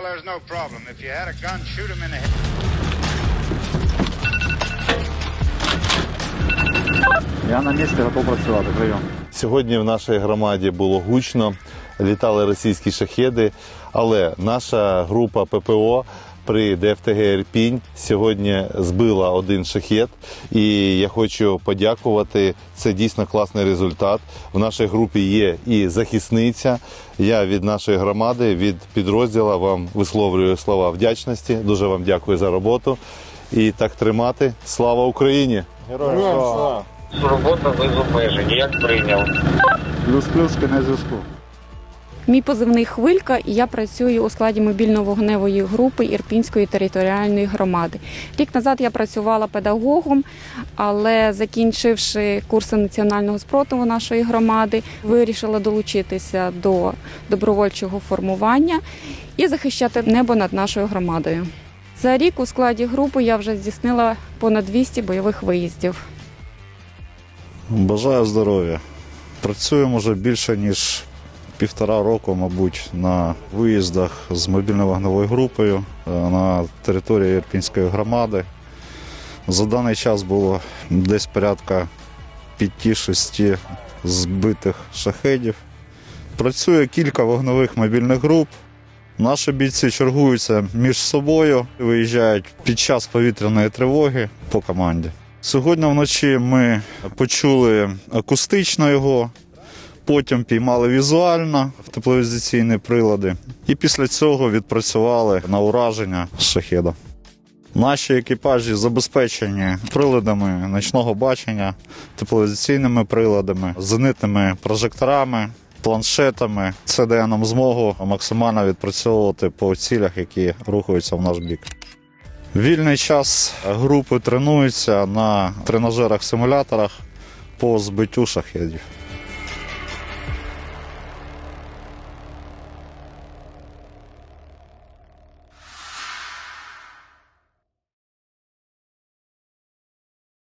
Well, there's no problem. If you had a gun, shoot him in the head. Я на місці готов працювати. Прийом. Сьогодні в нашій громаді було гучно, літали російські шахеди, але наша група ППО при ДФТГ Ірпінь сьогодні збила один шахет. І я хочу подякувати. Це дійсно класний результат. В нашій групі є і захисниця. Я від нашої громади, від підрозділу вам висловлюю слова вдячності. Дуже вам дякую за роботу. І так тримати. Слава Україні! Героям слава! Робота без обмежень. Як прийняв? Плюс-плюс кінець зв'язку. Мій позивний хвилька, і я працюю у складі мобільно-вогневої групи Ірпінської територіальної громади. Рік назад я працювала педагогом, але закінчивши курси національного спротиву нашої громади, вирішила долучитися до добровольчого формування і захищати небо над нашою громадою. За рік у складі групи я вже здійснила понад 200 бойових виїздів. Бажаю здоров'я. Працюємо вже більше ніж півтора року, мабуть, на виїздах з мобільно-вогневою групою е, на території Ірпінської громади. За даний час було десь порядка 5-6 збитих шахедів. Працює кілька вогневих мобільних груп. Наші бійці чергуються між собою, виїжджають під час повітряної тривоги по команді. Сьогодні вночі ми почули акустично його, потім піймали візуально в тепловізаційні прилади, і після цього відпрацювали на ураження шахеда. Наші екіпажі забезпечені приладами ночного бачення, тепловізаційними приладами, зенитними прожекторами, планшетами. Це дає нам змогу максимально відпрацьовувати по цілях, які рухаються в наш бік. Вільний час групи тренуються на тренажерах-симуляторах по збиттю шахедів.